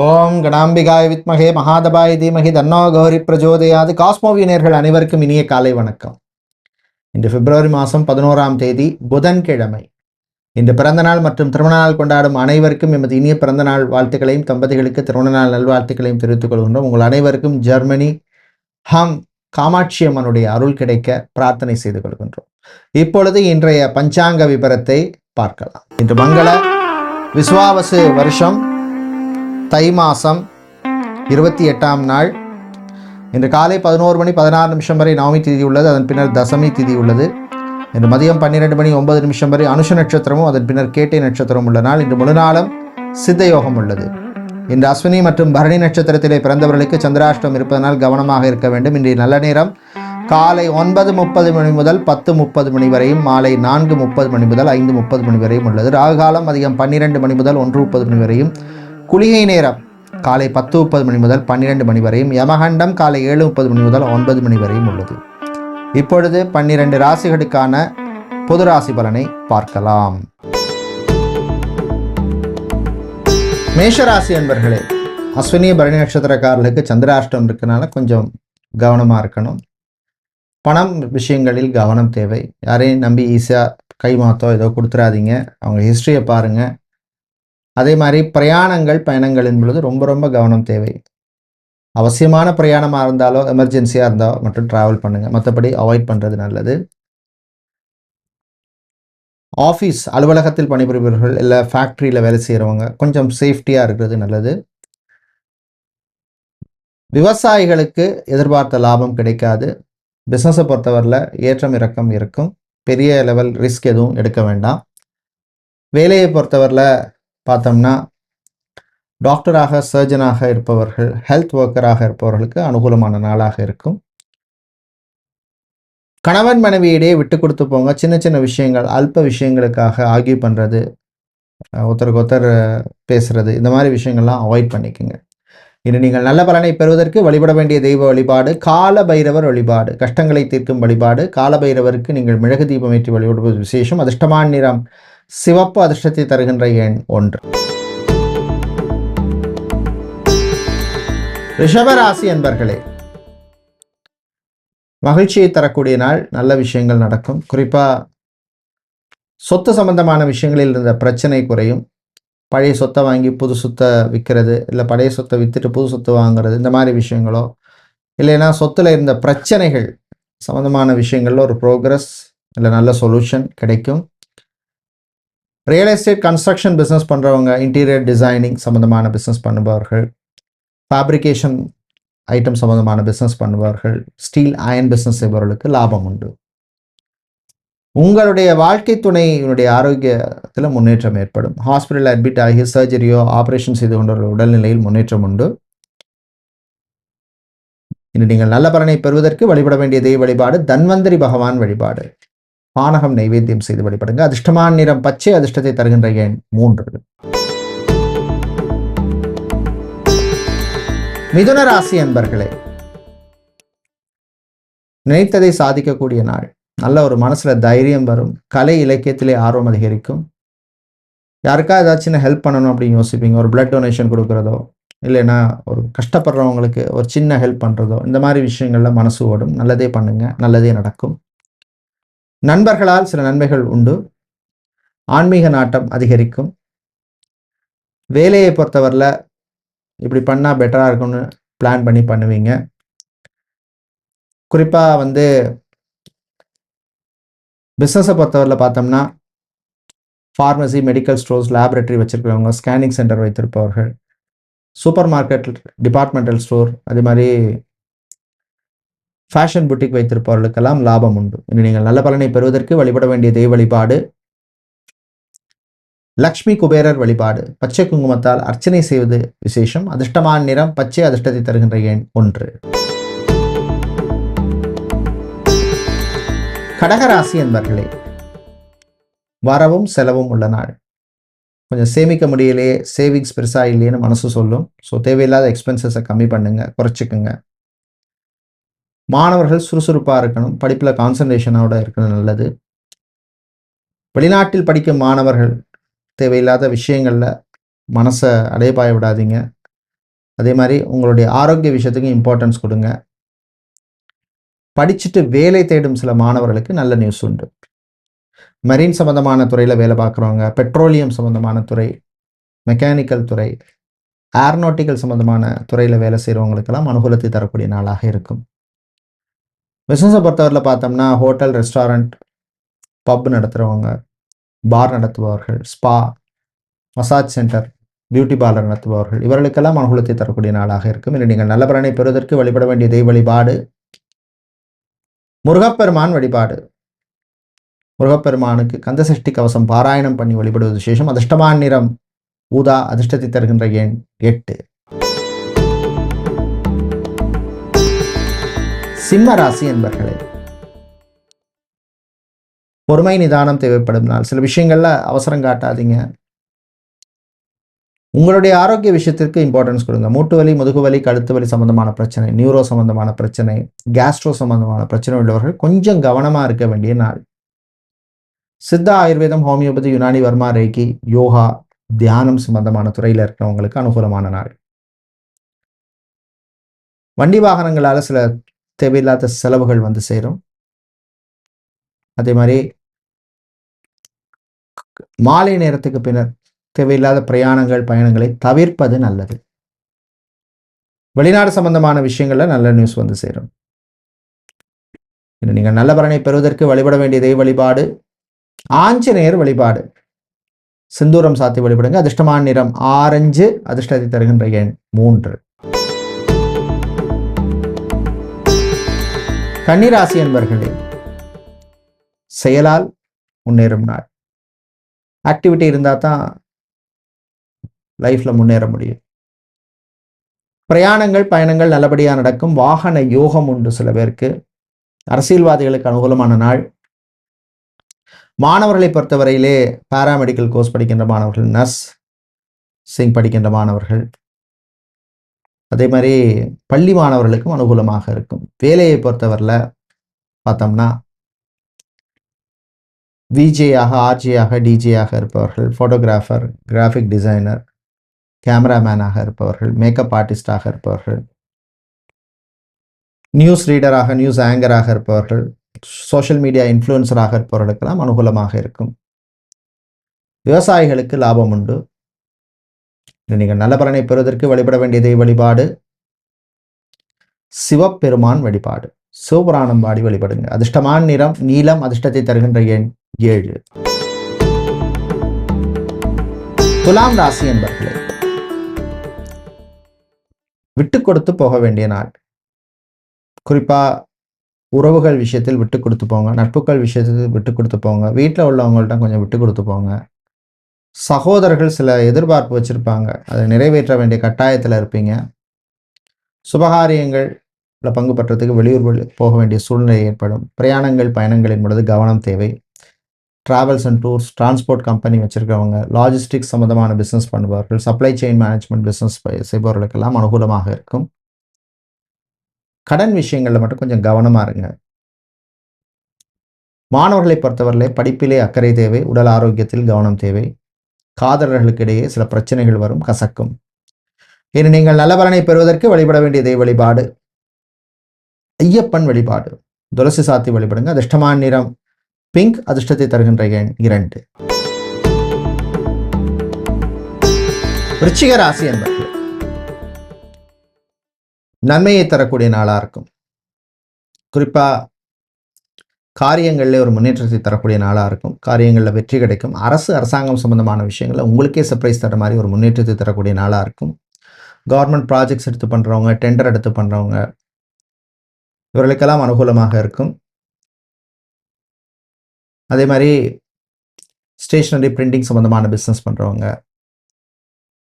ஓம் கணாம்பிகாய் வித்மகே மகாதபாய தீமகி தன்னோ கௌரி பிரஜோதயாது. காஸ்மோவியனர்கள் அனைவருக்கும் இனிய காலை வணக்கம். இன்று பிப்ரவரி மாதம் பதினோராம் தேதி புதன்கிழமை. இன்று பிறந்தநாள் மற்றும் திருமணநாள் கொண்டாடும் அனைவருக்கும் எமது இனிய பிறந்தநாள் வாழ்த்துக்களையும் தம்பதிகளுக்கு திருமண நாள் நல்வாழ்த்துக்களையும் தெரிவித்துக் கொள்கின்றோம். உங்கள் அனைவருக்கும் ஜெர்மனி ஹம் காமாட்சி அம்மனுடைய அருள் கிடைக்க பிரார்த்தனை செய்து கொள்கின்றோம். இப்பொழுது இன்றைய பஞ்சாங்க விபரத்தை பார்க்கலாம். இன்று மங்கள விஸ்வாவசு வருஷம் தை மாதம் இருபத்தி எட்டாம் நாள். இன்று காலை பதினோரு மணி பதினாறு நிமிஷம் வரை நவமி திதி உள்ளது. அதன் பின்னர் தசமி திதி உள்ளது. இன்று மதியம் பன்னிரெண்டு மணி ஒன்பது நிமிஷம் வரை அனுஷ நட்சத்திரமும் அதன் பின்னர் கேட்டை நட்சத்திரமும் உள்ள நாள். இன்று முழுநாளும் சித்த யோகம் உள்ளது. இன்று அஸ்வினி மற்றும் பரணி நட்சத்திரத்திலே பிறந்தவர்களுக்கு சந்திராஷ்டம் இருப்பதனால் கவனமாக இருக்க வேண்டும். இன்றைய நல்ல நேரம் காலை ஒன்பது முப்பது மணி முதல் பத்து முப்பது மணி வரையும் மாலை நான்கு முப்பது மணி முதல் ஐந்து முப்பது மணி வரையும் உள்ளது. ராகு காலம் அதிகம் பன்னிரெண்டு மணி முதல் ஒன்று முப்பது மணி வரையும் குளிகை நேரம். காலை பத்து முப்பது மணி முதல் பன்னிரெண்டு மணி வரையும். யமகண்டம் காலை ஏழு முப்பது மணி முதல் ஒன்பது மணி வரையும் உள்ளது. இப்பொழுது பன்னிரண்டு ராசிகளுக்கான பொது ராசி பலனை பார்க்கலாம். மேஷராசி அன்பர்களே அஸ்வினி பரணி நட்சத்திரக்காரர்களுக்கு சந்திராஷ்டம் இருக்கனால கொஞ்சம் கவனமாக இருக்கணும். பணம் விஷயங்களில் கவனம் தேவை. யாரையும் நம்பி ஈஸியாக கைமாத்தோ ஏதோ கொடுத்துறாதீங்க. அவங்க ஹிஸ்ட்ரியை பாருங்கள் அதே மாதிரி பிரயாணங்கள் பயணங்களின் பொழுது ரொம்ப ரொம்ப கவனம் தேவை. அவசியமான பிரயாணமாக இருந்தாலோ எமர்ஜென்சியாக இருந்தால் மட்டும் ட்ராவல் பண்ணுங்கள் மற்றபடி அவாய்ட் பண்ணுறது நல்லது. ஆஃபீஸ் அலுவலகத்தில் பணிபுரிபவர்கள் இல்லை ஃபேக்ட்ரியில் வேலை செய்கிறவங்க கொஞ்சம் சேஃப்டியாக இருக்கிறது நல்லது. விவசாயிகளுக்கு எதிர்பார்த்த லாபம் கிடைக்காது. பிஸ்னஸை பொறுத்தவரையில் ஏற்றம் இறக்கம் இருக்கும். பெரிய லெவல் ரிஸ்க் எதுவும் எடுக்க வேண்டாம். வேலையை பொறுத்தவரையில் பார்த்தோம்னா டாக்டராக சர்ஜனாக இருப்பவர்கள் ஹெல்த் ஒர்க்கராக இருப்பவர்களுக்கு அனுகூலமான நாளாக இருக்கும். கணவன் மனைவியிடையே விட்டு கொடுத்து போங்க. சின்ன சின்ன விஷயங்கள் அல்ப விஷயங்களுக்காக ஆகியூ பண்ணுறது ஒருத்தருக்கு ஒருத்தர் பேசுகிறது இந்த மாதிரி விஷயங்கள்லாம் அவாய்ட் பண்ணிக்கோங்க. இனி நீங்கள் நல்ல பலனை பெறுவதற்கு வழிபட வேண்டிய தெய்வ வழிபாடு கால பைரவர் வழிபாடு கஷ்டங்களை தீர்க்கும் வழிபாடு கால பைரவருக்கு நீங்கள் மிளகு தீபம் ஏற்றி வழிபடுவது விசேஷம் அதிர்ஷ்டமான நிறம். சிவப்பு அதிர்ஷ்டத்தை தருகின்ற எண் ஒன்று. ரிஷபராசி என்பர்களே மகிழ்ச்சியை தரக்கூடிய நாள் நல்ல விஷயங்கள் நடக்கும். குறிப்பாக சொத்து சம்பந்தமான விஷயங்களில் இருந்த பிரச்சனை குறையும். பழைய சொத்தை வாங்கி புது சொத்தை விற்கிறது இல்லை பழைய சொத்தை விற்றுட்டு புது சொத்து வாங்குறது இந்த மாதிரி விஷயங்களோ இல்லைன்னா சொத்தில் இருந்த பிரச்சனைகள் சம்மந்தமான விஷயங்களில் ஒரு ப்ரோக்ரஸ் இல்லை நல்ல சொல்யூஷன் கிடைக்கும். ரியல் எஸ்டேட் கன்ஸ்ட்ரக்ஷன் பிஸ்னஸ் பண்ணுறவங்க இன்டீரியர் டிசைனிங் சம்மந்தமான பிஸ்னஸ் பண்ணுபவர்கள் ஃபேப்ரிகேஷன் ஐட்டம் சம்மந்தமான பிஸ்னஸ் பண்ணுபவர்கள் ஸ்டீல் அயன் பிஸ்னஸ் செய்பவர்களுக்கு லாபம் உண்டு. உங்களுடைய வாழ்க்கை துணையினுடைய ஆரோக்கியத்தில் முன்னேற்றம் ஏற்படும். ஹாஸ்பிட்டலில் அட்மிட் ஆகி சர்ஜரியோ ஆப்ரேஷன் செய்து கொண்டவர்கள் உடல்நிலையில் முன்னேற்றம் உண்டு. இன்று நீங்கள் நல்ல பலனை பெறுவதற்கு வழிபட வேண்டிய தெய்வ வழிபாடு தன்வந்தரி பகவான் வழிபாடு. பானகம் நைவேத்தியம் செய்து வழிபடுங்க. அதிர்ஷ்டமான நிறம் பச்சை அதிர்ஷ்டத்தை தருகின்ற எண் மூன்று. மிதுன ராசி என்பர்களே நினைத்ததை சாதிக்கக்கூடிய நாள். நல்ல ஒரு மனசுல தைரியம் வரும். கலை இலக்கியத்திலே ஆர்வம் அதிகரிக்கும். யாருக்கா ஏதாச்சும் ஹெல்ப் பண்ணணும் அப்படின்னு யோசிப்பீங்க? ஒரு பிளட் டொனேஷன் கொடுக்குறதோ இல்லைன்னா ஒரு கஷ்டப்படுறவங்களுக்கு ஒரு சின்ன ஹெல்ப் பண்ணுறதோ இந்த மாதிரி விஷயங்கள்ல மனசு ஓடும். நல்லதே பண்ணுங்க. நல்லதே நடக்கும். நண்பர்களால் சில நன்மைகள் உண்டு. ஆன்மீக நாட்டம் அதிகரிக்கும். வேலையை பொறுத்தவரையில் இப்படி பண்ணால் பெட்டராக இருக்கும்னு பிளான் பண்ணி பண்ணுவீங்க. குறிப்பாக வந்து பிஸ்னஸை பொறுத்தவரையில் பார்த்தோம்னா ஃபார்மசி மெடிக்கல் ஸ்டோர்ஸ் லேபரேட்டரி வச்சுருக்கிறவங்க ஸ்கேனிங் சென்டர் வைத்திருப்பவர்கள் சூப்பர் மார்க்கெட் டிபார்ட்மெண்டல் ஸ்டோர் அதே மாதிரி ஃபேஷன் புட்டிக் வைத்திருப்பவர்களுக்கெல்லாம் லாபம் உண்டு. இனி நீங்கள் நல்ல பலனை பெறுவதற்கு வழிபட வேண்டிய தெய்வ வழிபாடு லக்ஷ்மி குபேரர் வழிபாடு பச்சை குங்குமத்தால் அர்ச்சனை செய்வது விசேஷம் அதிர்ஷ்டமான நிறம் பச்சை அதிர்ஷ்டத்தை தருகின்ற எண் ஒன்று. கடகராசி என்பர்களே வரவும் செலவும் உள்ள நாள். கொஞ்சம் சேமிக்க முடியலையே சேவிங்ஸ் பெருசாக இல்லையேன்னு மனசு சொல்லும். ஸோ தேவையில்லாத எக்ஸ்பென்சஸை கம்மி பண்ணுங்க குறைச்சிக்குங்க. மாணவர்கள் சுறுசுறுப்பாக இருக்கணும் படிப்பில் கான்சன்ட்ரேஷனோட இருக்கணும் நல்லது. வெளிநாட்டில் படிக்கும் மாணவர்கள் தேவையில்லாத விஷயங்களில் மனசை அடைபாய விடாதீங்க. அதே மாதிரி உங்களுடைய ஆரோக்கிய விஷயத்துக்கு இம்பார்ட்டன்ஸ் கொடுங்க. படிச்சுட்டு வேலை தேடும் சில மாணவர்களுக்கு நல்ல நியூஸ் உண்டு. மரீன் சம்மந்தமான துறையில் வேலை பார்க்குறவங்க பெட்ரோலியம் சம்மந்தமான துறை மெக்கானிக்கல் துறை ஏர்நாட்டிக்கல் சம்மந்தமான துறையில் வேலை செய்கிறவங்களுக்கெல்லாம் அனுகூலத்தை தரக்கூடிய நாளாக இருக்கும். பிஸ்னஸை பொறுத்தவரையில் பார்த்தோம்னா ஹோட்டல் ரெஸ்டாரண்ட் பப் நடத்துகிறவங்க bar நடத்துபவர்கள் spa massage centre beauty parlour நடத்துபவர்கள் இவர்களுக்கெல்லாம் அனுகூலத்தை தரக்கூடிய நாளாக இருக்கும். இல்லை நீங்கள் நல்ல பலனை பெறுவதற்கு வழிபட வேண்டிய தெய்வ வழிபாடு முருகப்பெருமான் வழிபாடு. முருகப்பெருமானுக்கு கந்தசஷ்டி கவசம் பாராயணம் பண்ணி வழிபடுவது விசேஷம். அதிர்ஷ்டமான நிறம் ஊதா அதிர்ஷ்டத்தை தருகின்ற எண் எட்டு. சிம்ம ராசி என்பர்களே. பொறுமை நிதானம் தேவைப்படும் நாள். சில விஷயங்கள்ல அவசரம் காட்டாதீங்க. உங்களுடைய ஆரோக்கிய விஷயத்திற்கு இம்பார்ட்டன்ஸ் கொடுங்க. மூட்டு வலி முதுகு வலி கழுத்து வலி சம்பந்தமான பிரச்சனை நியூரோ சம்பந்தமான பிரச்சனை கேஸ்ட்ரோ சம்பந்தமான பிரச்சனை உள்ளவர்கள் கொஞ்சம் கவனமா இருக்க வேண்டிய நாள். சித்தா ஆயுர்வேதம் ஹோமியோபதி யுனானி வர்மா ரேக்கி யோகா தியானம் சம்பந்தமான துறையில் இருக்கிறவங்களுக்கு அனுகூலமான நாள். வண்டி வாகனங்களால் சில தேவையில்லாத செலவுகள் வந்து சேரும். அதே மாதிரி மாலை நேரத்துக்கு பின்னர் தேவையில்லாத பிரயாணங்கள் பயணங்களை தவிர்ப்பது நல்லது. வெளிநாடு சம்பந்தமான விஷயங்கள்ல நல்ல நியூஸ் வந்து சேரும். நீங்கள் நல்ல பலனை பெறுவதற்கு வழிபட வேண்டிய தெய்வ வழிபாடு. ஆஞ்சநேயர் வழிபாடு. சிந்தூரம் சாத்தி வழிபடுங்க. அதிர்ஷ்டமான நிறம் ஆரஞ்சு. அதிர்ஷ்டத்தை தருகின்ற எண் மூன்று. கன்னிராசி என்பர்களே செயலால் முன்னேறும் நாள். ஆக்டிவிட்டி இருந்தால் தான் லைஃப்பில் முன்னேற முடியும். பிரயாணங்கள் பயணங்கள் நல்லபடியாக நடக்கும். வாகன யோகம் உண்டு சில பேருக்கு. அரசியல்வாதிகளுக்கு அனுகூலமான நாள். மாணவர்களை பொறுத்தவரையிலே பாராமெடிக்கல் கோர்ஸ் படிக்கின்ற மாணவர்கள் நர்ஸ் சிங் படிக்கின்ற மாணவர்கள். அதே மாதிரி பள்ளி மாணவர்களுக்கும் அனுகூலமாக இருக்கும். வேலையை பொறுத்தவரையில் பார்த்தோம்னா விஜேயாக ஆர்ஜியாக டிஜேயாக இருப்பவர்கள் ஃபோட்டோகிராஃபர் கிராஃபிக் டிசைனர் கேமராமேனாக இருப்பவர்கள் மேக்கப் ஆர்டிஸ்டாக இருப்பவர்கள் நியூஸ் ரீடராக நியூஸ் ஆங்கராக இருப்பவர்கள் சோஷியல் மீடியா இன்ஃப்ளூயன்சராக இருப்பவர்களுக்கெல்லாம் அனுகூலமாக இருக்கும். விவசாயிகளுக்கு லாபம் உண்டு. நீங்கள் நல்ல பலனை பெறுவதற்கு வழிபட வேண்டியதை வழிபாடு. சிவப்பெருமான் வழிபாடு. சிவபுராணம் பாடி வழிபடுங்க அதிர்ஷ்டமான நிறம் நீலம் அதிர்ஷ்டத்தை தருகின்ற எண் ஏழு. துலாம் ராசி என்பர்களே விட்டு கொடுத்து போக வேண்டிய நாள். குறிப்பா உறவுகள் விஷயத்தில் விட்டு கொடுத்து போங்க. நட்புகள் விஷயத்தில் விட்டு கொடுத்து போங்க. வீட்டில் உள்ளவங்கள்ட்ட கொஞ்சம் விட்டு கொடுத்து போங்க. சகோதரர்கள் சில எதிர்பார்ப்பு வச்சுருப்பாங்க. அதை நிறைவேற்ற வேண்டிய கட்டாயத்தில் இருப்பீங்க. சுபகாரியங்கள் பங்கு பெற்றதுக்கு வெளியூர் போக வேண்டிய சூழ்நிலை ஏற்படும். பிரயாணங்கள் பயணங்களின் பொழுது கவனம் தேவை. Travels and tours transport company வச்சுருக்கவங்க லாஜிஸ்டிக்ஸ் சம்மந்தமான பிஸ்னஸ் பண்ணுபவர்கள் சப்ளை செயின் மேனேஜ்மெண்ட் பிஸ்னஸ் செய்பவர்களுக்கெல்லாம் அனுகூலமாக இருக்கும். கடன் விஷயங்களில் மட்டும் கொஞ்சம் கவனமாக இருங்க. மாணவர்களை பொறுத்தவரையிலே படிப்பிலே அக்கறை தேவை. உடல் ஆரோக்கியத்தில் கவனம் தேவை. காதலர்களுக்கு இடையே சில பிரச்சனைகள் வரும் கசக்கும். இனி நீங்கள் நல்ல பலனை பெறுவதற்கு வழிபட வேண்டிய தெய்வ வழிபாடு. ஐயப்பன் வழிபாடு. துளசி சாத்தி வழிபடுங்க. அதிர்ஷ்டமான நிறம். பிங்க் அதிர்ஷ்டத்தை தருகின்ற எண் இரண்டு. விருச்சிக ராசி என்பது நன்மையை தரக்கூடிய நாளாக இருக்கும். குறிப்பாக காரியங்களில் ஒரு முன்னேற்றத்தை தரக்கூடிய நாளாக இருக்கும். காரியங்களில் வெற்றி கிடைக்கும். அரசு அரசாங்கம் சம்பந்தமான விஷயங்களில் உங்களுக்கே சர்ப்ரைஸ் தர மாதிரி ஒரு முன்னேற்றத்தை தரக்கூடிய நாளாக இருக்கும். கவர்மெண்ட் ப்ராஜெக்ட்ஸ் எடுத்து பண்ணுறவங்க டெண்டர் எடுத்து பண்ணுறவங்க இவர்களுக்கெல்லாம் அனுகூலமாக இருக்கும். அதே மாதிரி ஸ்டேஷ்னரி பிரிண்டிங் சம்மந்தமான பிஸ்னஸ் பண்ணுறவங்க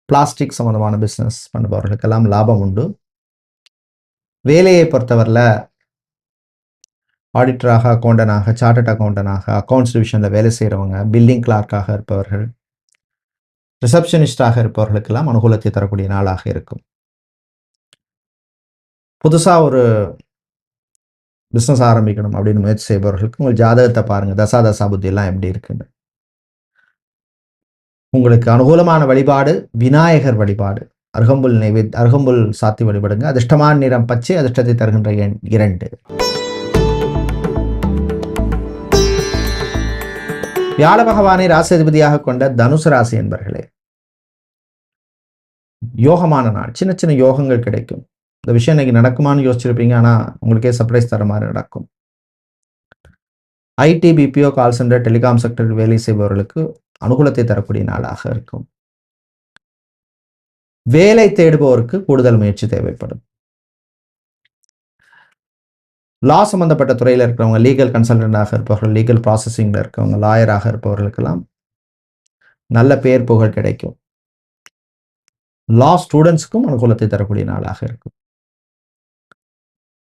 பிளாஸ்டிக் சம்மந்தமான பிஸ்னஸ் பண்ணுபவர்களுக்கெல்லாம் லாபம் உண்டு. வேலையை பொறுத்தவரையில் ஆடிட்டராக அக்கௌண்டனாக சார்ட்டட் அக்கௌண்டனாக அக்கௌண்ட்ஸ் டிவிஷனில் வேலை செய்கிறவங்க பில்லிங் கிளார்க்காக இருப்பவர்கள் ரிசப்ஷனிஸ்டாக இருப்பவர்களுக்கெல்லாம் அனுகூலத்தை தரக்கூடிய நாளாக இருக்கும். புதுசாக ஒரு பிஸ்னஸ் ஆரம்பிக்கணும் அப்படின்னு முயற்சி செய்பவர்களுக்கு உங்கள் ஜாதகத்தை பாருங்கள் தசா தசா புத்தியெல்லாம் எப்படி இருக்குன்னு. உங்களுக்கு அனுகூலமான வழிபாடு விநாயகர் வழிபாடு அருகம்புல் நைவேத் அருகம்புல் சாத்தி வழிபடுங்க. அதிர்ஷ்டமான நிறம் பச்சை அதிர்ஷ்டத்தை தருகின்ற எண் இரண்டு. வியாழ பகவானை ராசாதிபதியாக கொண்ட தனுசு ராசி என்பர்களே யோகமான நாள் சின்ன சின்ன யோகங்கள் கிடைக்கும். இந்த விஷயம் இன்னைக்கு நடக்குமான்னு யோசிச்சிருப்பீங்க ஆனால் உங்களுக்கே சர்ப்ரைஸ் தர மாதிரி நடக்கும். IT BPO call centre telecom sector வேலை செய்பவர்களுக்கு அனுகூலத்தை தரக்கூடிய நாளாக இருக்கும். வேலை தேடுபவருக்கு கூடுதல் முயற்சி தேவைப்படும். லா சம்மந்தப்பட்ட துறையில் இருக்கிறவங்க லீகல் கன்சல்டண்டாக இருப்பவர்கள் லீகல் ப்ராசஸிங்கில் இருக்கிறவங்க லாயராக இருப்பவர்களுக்கெல்லாம் நல்ல பேர் புகழ் கிடைக்கும். லா ஸ்டூடெண்ட்ஸுக்கும் அனுகூலத்தை தரக்கூடிய நாளாக இருக்கும்.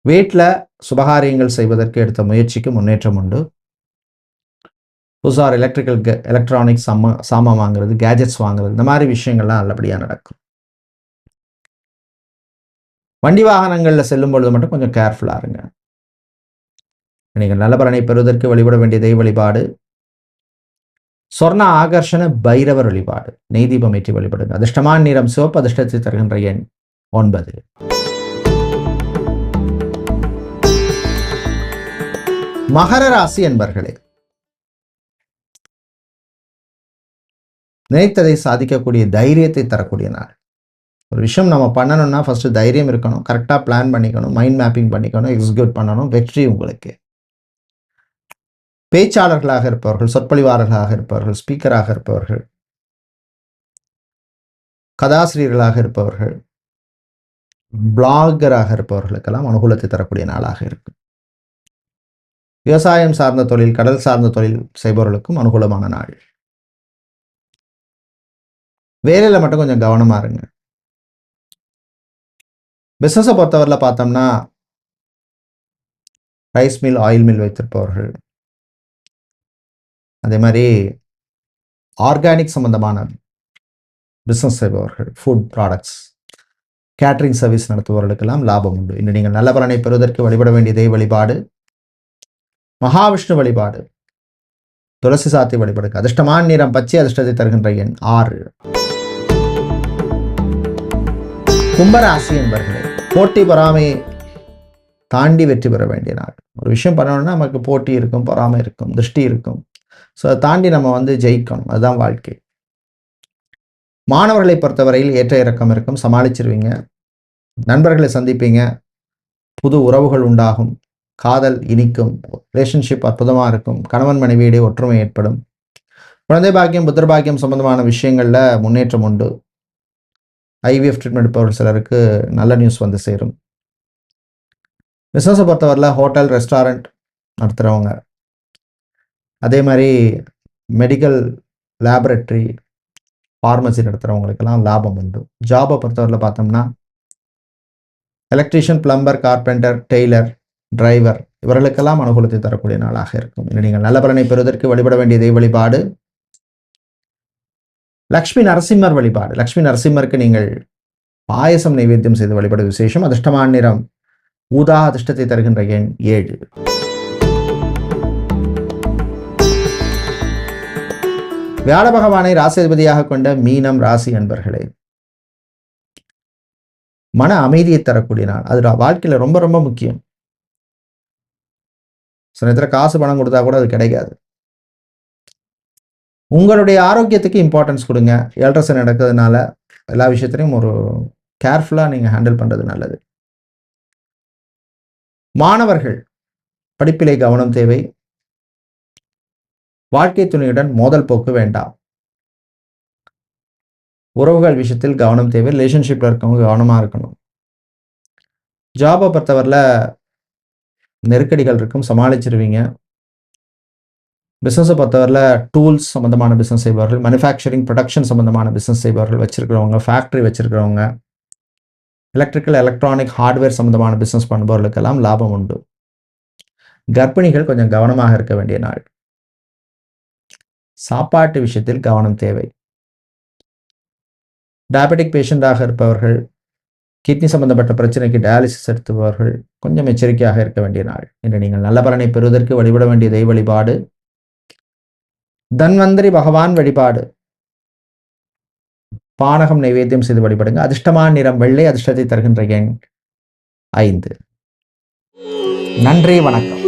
வீட்டில் சுபகாரியங்கள் செய்வதற்கு எடுத்த முயற்சிக்கு முன்னேற்றம் உண்டு. புதுசார் எலக்ட்ரிக்கல் எலக்ட்ரானிக்ஸ் சம்ம சாமான் வாங்குறது கேஜெட்ஸ் வாங்குறது இந்த மாதிரி விஷயங்கள்லாம் நல்லபடியாக நடக்கும். வண்டி வாகனங்களில் செல்லும் பொழுது மட்டும் கொஞ்சம் கேர்ஃபுல்லாக இருங்க. நீங்கள் நல்ல பலனை பெறுவதற்கு வழிபட வேண்டிய தெய்வ வழிபாடு. சொர்ண ஆகர்ஷண பைரவர் வழிபாடு. நெய் தீபம் ஏற்றி வழிபடுங்க அதிர்ஷ்டமான நிறம் சிவப்பு அதிர்ஷ்டத்தை தருகின்ற எண் ஒன்பது. மகர ராசி என்பர்களே நினைத்ததை சாதிக்கக்கூடிய தைரியத்தை தரக்கூடிய நாள். ஒரு விஷயம் நம்ம பண்ணணும்னா ஃபஸ்ட்டு தைரியம் இருக்கணும். கரெக்டாக பிளான் பண்ணிக்கணும். மைண்ட் மேப்பிங் பண்ணிக்கணும். எக்ஸிக்யூட் பண்ணணும். வெற்றி உங்களுக்கு. பேச்சாளர்களாக இருப்பவர்கள் சொற்பொழிவாளர்களாக இருப்பவர்கள் ஸ்பீக்கராக இருப்பவர்கள் கதாசிரியர்களாக இருப்பவர்கள் பிளாகராக இருப்பவர்களுக்கெல்லாம் அனுகூலத்தை தரக்கூடிய நாளாக இருக்கும் விவசாயம் சார்ந்த தொழில் கடல் சார்ந்த தொழில் செய்பவர்களுக்கும் அனுகூலமான நாள். வேலையில் மட்டும் கொஞ்சம் கவனமாக இருங்க. பிஸ்னஸை பொறுத்தவரையில் பார்த்தோம்னா ரைஸ் மில் ஆயில் மில் வைத்திருப்பவர்கள் அதே மாதிரி ஆர்கானிக் சம்மந்தமான பிஸ்னஸ் செய்பவர்கள் ஃபுட் ப்ராடக்ட்ஸ் கேட்ரிங் சர்வீஸ் நடத்துபவர்களுக்கெல்லாம் லாபம் உண்டு. இன்று நீங்கள் நல்ல பலனை பெறுவதற்கு வழிபட வேண்டிய தெய்வ வழிபாடு. மகாவிஷ்ணு வழிபாடு. துளசி சாத்தி வழிபாடு அதிர்ஷ்டமான நிறம் பச்சை அதிர்ஷ்டத்தை தருகின்ற எண் ஆறு. கும்பராசி என்பர்களே போட்டி பொறாமையை தாண்டி வெற்றி பெற வேண்டிய நாள். ஒரு விஷயம் பண்ணணும்னா நமக்கு போட்டி இருக்கும் பொறாமை இருக்கும் திருஷ்டி இருக்கும். ஸோ அதை தாண்டி நம்ம வந்து ஜெயிக்கணும். அதுதான் வாழ்க்கை. மாணவர்களை பொறுத்தவரையில் ஏற்ற இறக்கம் இருக்கும். சமாளிச்சிருவீங்க. நண்பர்களை சந்திப்பீங்க. புது உறவுகள் உண்டாகும். காதல் இனிக்கும். ரிலேஷன்ஷிப் அற்புதமாக இருக்கும். கணவன் மனைவியிடையே ஒற்றுமை ஏற்படும். குழந்தை பாக்கியம் புத்தர் பாக்கியம் சம்பந்தமான விஷயங்களில் முன்னேற்றம் உண்டு. ஐவிஎஃப் ட்ரீட்மெண்ட் எடுப்பவர்கள் சிலருக்கு நல்ல நியூஸ் வந்து சேரும். பிஸ்னஸை பொறுத்தவரையில் ஹோட்டல் ரெஸ்டாரண்ட் நடத்துகிறவங்க அதே மாதிரி மெடிக்கல் லேபரட்டரி ஃபார்மசி நடத்துகிறவங்களுக்கெல்லாம் லாபம் உண்டு. ஜாபை பொறுத்தவரையில் பார்த்தோம்னா electrician plumber carpenter tailor driver இவர்களுக்கெல்லாம் அனுகூலத்தை தரக்கூடிய நாளாக இருக்கும். இன்று நீங்கள் நல்ல பலனை பெறுவதற்கு வழிபட வேண்டிய தெய்வ வழிபாடு லக்ஷ்மி நரசிம்மர் வழிபாடு. லக்ஷ்மி நரசிம்மருக்கு நீங்கள் பாயசம் நைவேத்தியம் செய்து வழிபட விசேஷம். அதிர்ஷ்டமான நிறம் ஊதா அதிர்ஷ்டத்தை தருகின்ற எண் ஏழு. வியாழ பகவானை ராசிபதியாக கொண்ட மீனம் ராசி அன்பர்களே மன அமைதியை தரக்கூடிய நாள். அது வாழ்க்கையில ரொம்ப ரொம்ப முக்கியம். சில நேரத்தில் காசு பணம் கொடுத்தா கூட அது கிடைக்காது. உங்களுடைய ஆரோக்கியத்துக்கு இம்பார்ட்டன்ஸ் கொடுங்க. ஏழ்ரசை நடக்கிறதுனால எல்லா விஷயத்திலையும் ஒரு கேர்ஃபுல்லாக நீங்கள் ஹேண்டில் பண்ணுறது நல்லது. மாணவர்கள் படிப்பிலே கவனம் தேவை. வாழ்க்கை துணையுடன் மோதல் போக்கு வேண்டாம். உறவுகள் விஷயத்தில் கவனம் தேவை ரிலேஷன்ஷிப்பில் இருக்கவங்க கவனமாக இருக்கணும். ஜாபை பொறுத்தவரையில் நெருக்கடிகள் இருக்கும் சமாளிச்சிருவீங்க. பிஸ்னஸை பொறுத்தவரையில் டூல்ஸ் சம்மந்தமான பிஸ்னஸ் செய்பவர்கள் மேனுஃபேக்சரிங் ப்ரொடக்ஷன் சம்மந்தமான பிஸ்னஸ் செய்பவர்கள் வச்சுருக்கிறவங்க ஃபேக்ட்ரி வச்சுருக்கிறவங்க எலக்ட்ரிக்கல் எலக்ட்ரானிக் ஹார்ட்வேர் சம்மந்தமான பிஸ்னஸ் பண்ணுபவர்களுக்கெல்லாம் லாபம் உண்டு. கர்ப்பிணிகள் கொஞ்சம் கவனமாக இருக்க வேண்டிய நாள். சாப்பாட்டு விஷயத்தில் கவனம் தேவை. டயபெட்டிக் பேஷண்டாக இருப்பவர்கள் கிட்னி சம்பந்தப்பட்ட பிரச்சனைக்கு டயாலிசிஸ் எடுத்துபவர்கள் கொஞ்சம் எச்சரிக்கையாக இருக்க வேண்டிய நாள். இன்று நீங்கள் நல்ல பலனை பெறுவதற்கு வழிபட வேண்டிய தெய்வ வழிபாடு. தன்வந்திரி பகவான் வழிபாடு. பானகம் நைவேத்தியம் செய்து வழிபடுங்க. அதிர்ஷ்டமான நிறம் வெள்ளை அதிர்ஷ்டத்தை தருகின்ற எண் ஐந்து. நன்றி வணக்கம்.